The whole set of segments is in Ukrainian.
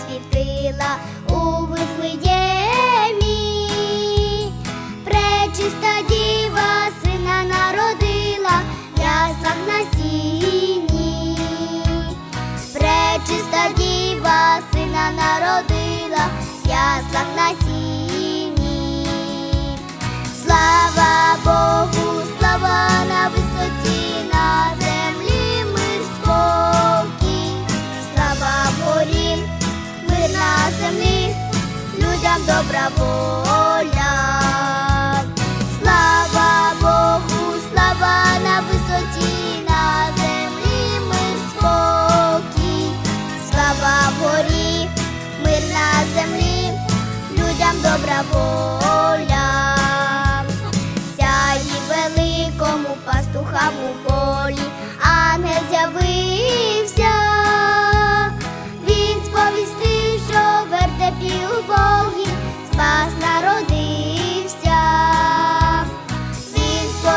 світила у Вифлеємі. Пречиста діва сина народила, яслах на сіні. Пречиста діва сина народила, яслах на сіні. Землі, людям добра воля.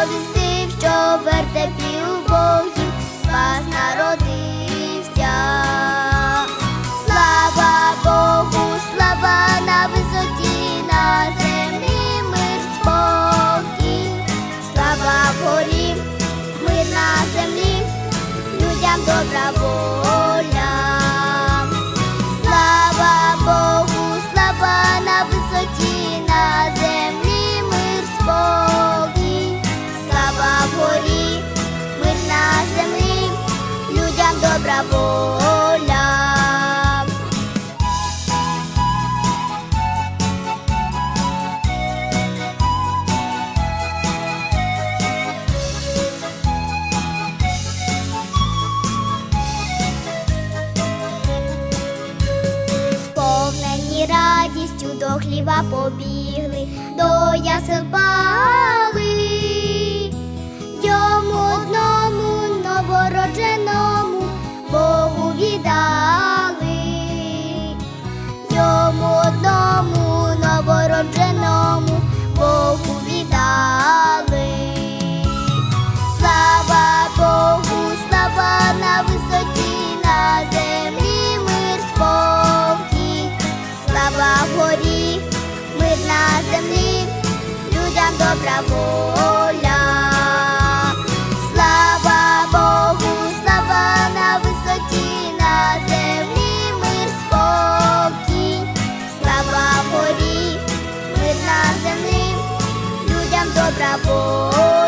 Сповістив, що вертепі убогім спас народився. Слава Богу, слава на висоті, на землі мир спокій, слава горі, мир на землі, людям добра воля. Добра воля. Сповнені радістю до хліба побігли, до ясел пали, добра воля. Слава Богу, слава на висоті, на землі мир спокій, слава горі, мир на землі, людям добра воля.